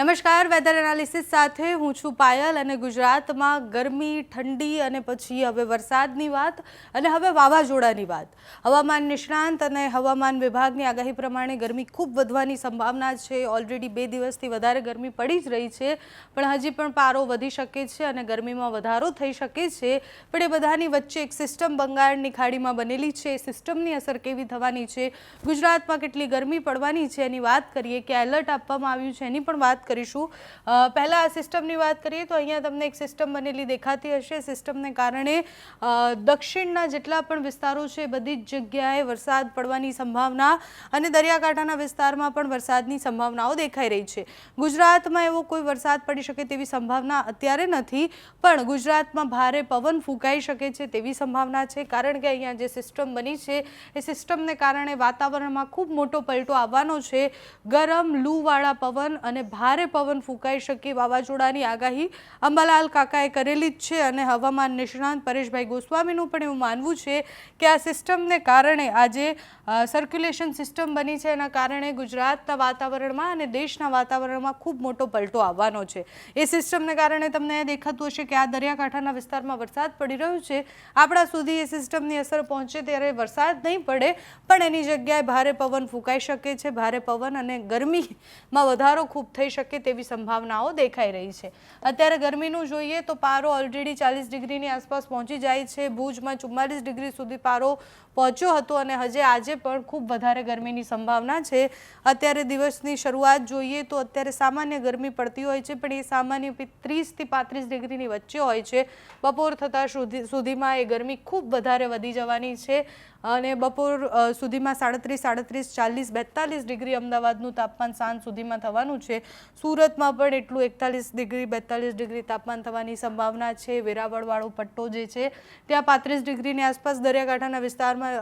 નમસ્કાર weather analysis સાથે હું છું પાયલ અને ગુજરાતમાં ગરમી, ઠંડી અને પછી હવે વરસાદની વાત અને હવે વાવાઝોડાની વાત. હવામાન નિષ્ણાંત અને હવામાન વિભાગની આગાહી પ્રમાણે ગરમી ખૂબ વધવાની સંભાવના છે. ઓલરેડી બે દિવસથી વધારે ગરમી પડી જ રહી છે, પણ હજી પણ પારો વધી શકે છે અને ગરમીમાં વધારો થઈ શકે છે. પણ એ બધાની વચ્ચે એક સિસ્ટમ બંગાળની ખાડીમાં બનેલી છે. એ સિસ્ટમની અસર કેવી થવાની છે? ગુજરાતમાં કેટલી ગરમી પડવાની છે એની વાત કરીએ કે એલર્ટ આપવામાં આવ્યું છે એની પણ વાત કરીશું. પહેલાં આ સિસ્ટમની વાત કરીએ તો અહીંયા તમને એક સિસ્ટમ બનેલી દેખાતી હશે. સિસ્ટમને કારણે દક્ષિણના જેટલા પણ વિસ્તારો છે બધી જ જગ્યાએ વરસાદ પડવાની સંભાવના અને દરિયાકાંઠાના વિસ્તારમાં પણ વરસાદની સંભાવનાઓ દેખાઈ રહી છે. ગુજરાતમાં એવો કોઈ વરસાદ પડી શકે તેવી સંભાવના અત્યારે નથી, પણ ગુજરાતમાં ભારે પવન ફૂંકાઈ શકે છે તેવી સંભાવના છે, કારણ કે અહીંયા જે સિસ્ટમ બની છે, એ સિસ્ટમને કારણે વાતાવરણમાં ખૂબ મોટો પલટો આવવાનો છે. ગરમ, લૂવાળા પવન અને ભારે પવન ફૂંકાઈ શકે વાવાઝોડાની આગાહી અંબાલાલ કાકાએ કરેલી જ છે અને હવામાન નિષ્ણાંત પરેશભાઈ ગોસ્વામીનું પણ એવું માનવું છે કે આ સિસ્ટમને કારણે આજે સર્ક્યુલેશન સિસ્ટમ બની છે એના કારણે ગુજરાતના વાતાવરણમાં અને દેશના વાતાવરણમાં ખૂબ મોટો પલટો આવવાનો છે. એ સિસ્ટમને કારણે તમને દેખાતું હશે કે આ દરિયાકાંઠાના વિસ્તારમાં વરસાદ પડી રહ્યો છે. આપણા સુધી એ સિસ્ટમની અસર પહોંચે ત્યારે વરસાદ નહીં પડે, પણ એની જગ્યાએ ભારે પવન ફૂંકાઈ શકે છે. ભારે પવન અને ગરમીમાં વધારો ખૂબ થઈ શકે તેવી સંભાવનાઓ દેખાઈ રહી છે. અત્યારે ગરમીનું જોઈએ તો પારો ઓલરેડી ચાલીસ ડિગ્રીની આસપાસ પહોંચી જાય છે. ભુજમાં ચુમ્માલીસ ડિગ્રી સુધી પારો પહોંચ્યો હતો અને હજે આજે પણ ખૂબ વધારે ગરમીની સંભાવના છે. અત્યારે દિવસની શરૂઆત જોઈએ તો અત્યારે સામાન્ય ગરમી પડતી હોય છે, પણ એ સામાન્ય ત્રીસથી પાંત્રીસ ડિગ્રીની વચ્ચે હોય છે. બપોર થતાં સુધી, સુધીમાં એ ગરમી ખૂબ વધારે વધી જવાની છે અને બપોર સુધીમાં સાડત્રીસ સાડત્રીસ, ચાલીસ, બેતાલીસ ડિગ્રી અમદાવાદનું તાપમાન સાંજ સુધીમાં થવાનું છે. સુરતમાં પણ એટલું એકતાલીસ ડિગ્રી, બેતાલીસ ડિગ્રી તાપમાન થવાની સંભાવના છે. વેરાવળવાળો પટ્ટો જે છે, ત્યાં પાંત્રીસ ડિગ્રીની આસપાસ દરિયાકાંઠાના વિસ્તારમાં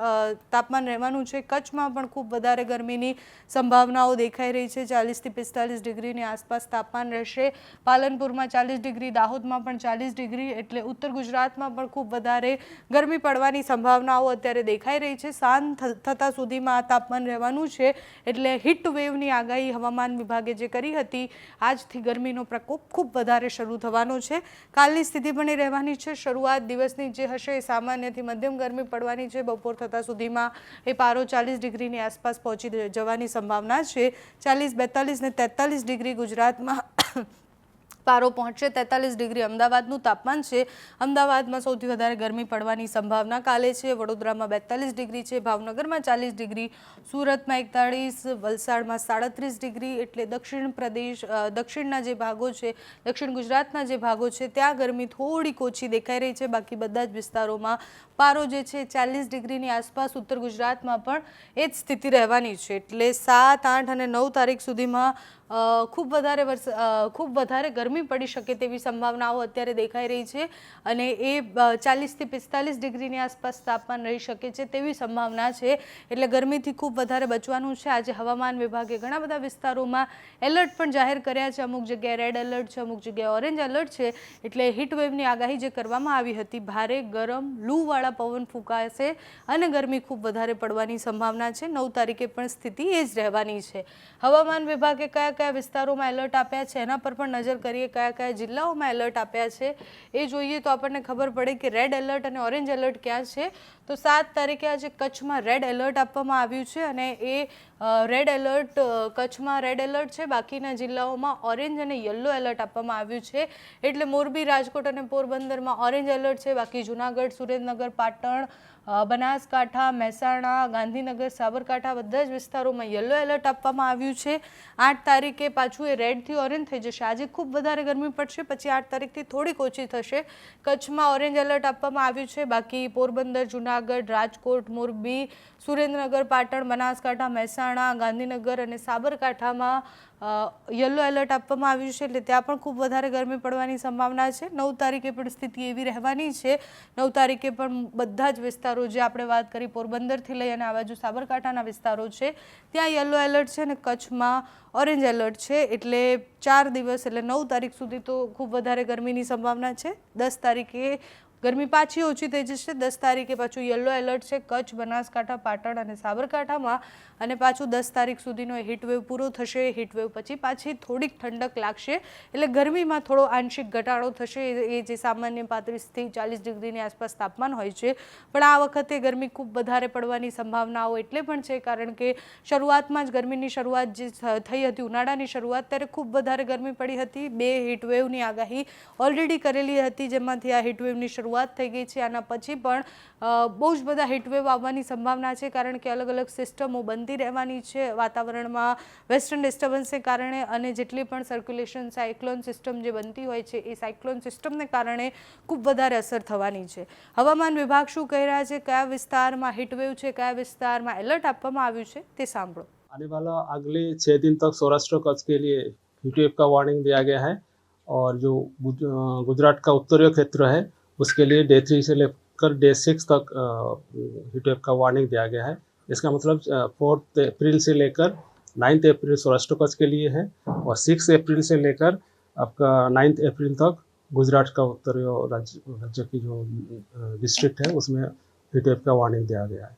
તાપમાન રહેવાનું છે. કચ્છમાં પણ ખૂબ વધારે ગરમીની સંભાવનાઓ દેખાઈ રહી છે. ચાલીસથી પિસ્તાલીસ ડિગ્રીની આસપાસ તાપમાન રહેશે. પાલનપુરમાં ચાલીસ ડિગ્રી, દાહોદમાં પણ ચાલીસ ડિગ્રી એટલે ઉત્તર ગુજરાતમાં પણ ખૂબ વધારે ગરમી પડવાની સંભાવનાઓ અત્યારે દેખાઈ રહી છે. સાંજ થતાં સુધીમાં આ તાપમાન રહેવાનું છે. એટલે હીટ વેવની આગાહી હવામાન વિભાગે જે કરી હતી આજથી ગરમીનો પ્રકોપ ખૂબ વધારે શરૂ થવાનો છે. કાલની સ્થિતિ એ રહેવાની છે. શરૂઆત દિવસની જે હશે એ સામાન્યથી મધ્યમ ગરમી પડવાની છે. બપોર થતાં સુધીમાં એ પારો ચાલીસ ડિગ્રીની આસપાસ પહોંચી જવાની સંભાવના છે. ચાલીસ બેતાલીસ ને તેતાલીસ ડિગ્રી ગુજરાતમાં પારો પહોંચશે તેતાલીસ ડિગ્રી અમદાવાદનું તાપમાન છે. અમદાવાદમાં સૌથી વધારે ગરમી પડવાની સંભાવના કાલે છે. વડોદરામાં બેતાલીસ ડિગ્રી છે. ભાવનગરમાં ચાલીસ ડિગ્રી. સુરતમાં એકતાળીસ, વલસાડમાં સાડત્રીસ ડિગ્રી. એટલે દક્ષિણ પ્રદેશ દક્ષિણના જે ભાગો છે, દક્ષિણ ગુજરાતના જે ભાગો છે, ત્યાં ગરમી થોડીક ઓછી દેખાઈ રહી છે. બાકી બધા જ વિસ્તારોમાં પારો જે છે, ચાલીસ ડિગ્રીની આસપાસ ઉત્તર ગુજરાતમાં પણ એ જ સ્થિતિ રહેવાની છે. એટલે સાત, આઠ અને નવ તારીખ સુધીમાં ખૂબ વધારે ખૂબ વધારે ગરમી પડી શકે તેવી સંભાવનાઓ અત્યારે દેખાઈ રહી છે અને એ ચાલીસથી પિસ્તાલીસ ડિગ્રીની આસપાસ તાપમાન રહી શકે છે તેવી સંભાવના છે. એટલે ગરમીથી ખૂબ વધારે બચવાનું છે. આજે હવામાન વિભાગે ઘણા બધા વિસ્તારોમાં એલર્ટ પણ જાહેર કર્યા છે. અમુક જગ્યાએ રેડ એલર્ટ છે, અમુક જગ્યાએ ઓરેન્જ એલર્ટ છે. એટલે હીટવેવની આગાહી જે કરવામાં આવી હતી, ભારે, ગરમ, લૂવાળા પવન ફૂંકાશે અને ગરમી ખૂબ વધારે પડવાની સંભાવના છે. નવ તારીખે પણ સ્થિતિ એ જ રહેવાની છે. હવામાન વિભાગે કયા કયા વિસ્તારોમાં એલર્ટ આપ્યા છે, એના પર પણ નજર કરીએ. કયા કયા જિલ્લાઓમાં એલર્ટ આપ્યા છે એ જોઈએ તો આપણને ખબર પડે કે રેડ એલર્ટ અને ઓરેન્જ એલર્ટ ક્યાં છે. તો સાત તારીખે આજે કચ્છમાં રેડ એલર્ટ આપવામાં આવ્યું છે અને એ રેડ એલર્ટ કચ્છમાં રેડ એલર્ટ છે. બાકીના જિલ્લાઓમાં ઓરેન્જ અને યલો એલર્ટ આપવામાં આવ્યું છે. એટલે મોરબી, રાજકોટ અને પોરબંદરમાં ઓરેન્જ એલર્ટ છે. બાકી જુનાગઢ, સુરેન્દ્રનગર, પાટણ બનાસકાંઠા, મહેસાણા, ગાંધીનગર, સાબરકાંઠા બધા જ વિસ્તારોમાં યલો એલર્ટ આપવામાં આવ્યું છે. આઠ તારીખે પાછું એ રેડથી ઓરેન્જ થઈ જશે. આજે ખૂબ વધારે ગરમી પડશે, પછી આઠ તારીખથી થોડીક ઓછી થશે. કચ્છમાં ઓરેન્જ એલર્ટ આપવામાં આવ્યું છે. બાકી પોરબંદર, જુનાગઢ, રાજકોટ, મોરબી, સુરેન્દ્રનગર, પાટણ, બનાસકાંઠા, મહેસાણા, ગાંધીનગર અને સાબરકાંઠામાં યલો એલર્ટ આપવામાં આવ્યું છે એટલે ત્યાં પણ ખૂબ વધારે ગરમી પડવાની સંભાવના છે. નવ તારીખે પણ સ્થિતિ એવી રહેવાની છે. નવ તારીખે પણ બધા જ વિસ્તારો જે આપણે વાત કરી પોરબંદરથી લઈ અને આ બાજુ સાબરકાંઠાના વિસ્તારો છે, ત્યાં યલો એલર્ટ છે અને કચ્છમાં ઓરેન્જ એલર્ટ છે. એટલે ચાર દિવસ એટલે નવ તારીખ સુધી તો ખૂબ વધારે ગરમીની સંભાવના છે. દસ તારીખે ગરમી પાછી ઓછી થઈ જશે. દસ તારીખે પાછું યલો એલર્ટ છે. કચ્છ, બનાસકાંઠા, પાટણ અને સાબરકાંઠામાં અને પાછું દસ તારીખ સુધીનો હીટવેવ પૂરો થશે. હીટવેવ પછી પાછી થોડીક ઠંડક લાગશે. એટલે ગરમીમાં થોડો આંશિક ઘટાડો થશે. એ જે સામાન્ય પાંત્રીસથી ચાલીસ ડિગ્રીની આસપાસ તાપમાન હોય છે. પણ આ વખતે ગરમી ખૂબ વધારે પડવાની સંભાવનાઓ એટલે પણ છે. કારણ કે શરૂઆતમાં જ ગરમીની શરૂઆત જે થઈ હતી, ઉનાળાની શરૂઆત, ત્યારે ખૂબ વધારે ગરમી પડી હતી. બે હીટવેવની આગાહી ઓલરેડી કરેલી હતી, જેમાંથી આ હીટવેવની શરૂઆત થઈ ગઈ છે આના પછી પણ અ, બહુ જ બધા હીટવેવ આવવાની સંભાવના છે કારણ કે અલગ અલગ સિસ્ટમો બનતી રહેવાની છે વાતાવરણમાં વેસ્ટર્ન ડિસ્ટર્બન્સને કારણે અને જેટલી પણ સર્ક્યુલેશન સાયક્લોન સિસ્ટમ જે બનતી હોય છે એ સાયક્લોન સિસ્ટમને કારણે ખૂબ વધારે અસર થવાની છે હવામાન વિભાગ શું કહી રહ્યા છે કયા વિસ્તારમાં હીટવેવ છે કયા વિસ્તારમાં એલર્ટ આપવામાં આવ્યું છે તે સાંભળો आने वाला अगले छः दिन तक सौराष्ट्र कच्छ के लिए हीटवेव का वार्निंग दिया गया है और जो गुज- अ, गुजरात का उत्तरीय क्षेत्र है उसके लिए डे थ्री से लेकर डे सिक्स तक हीटवेव का वार्निंग दिया गया है। इसका मतलब फोर्थ अप्रैल से लेकर नाइन्थ अप्रैल सौराष्ट्र कच्छ के लिए है और सिक्स अप्रैल से लेकर आपका नाइन्थ अप्रैल तक गुजरात का उत्तरी राज्य राज्य की जो डिस्ट्रिक्ट है, उसमें हीटवेव का वार्निंग दिया गया है।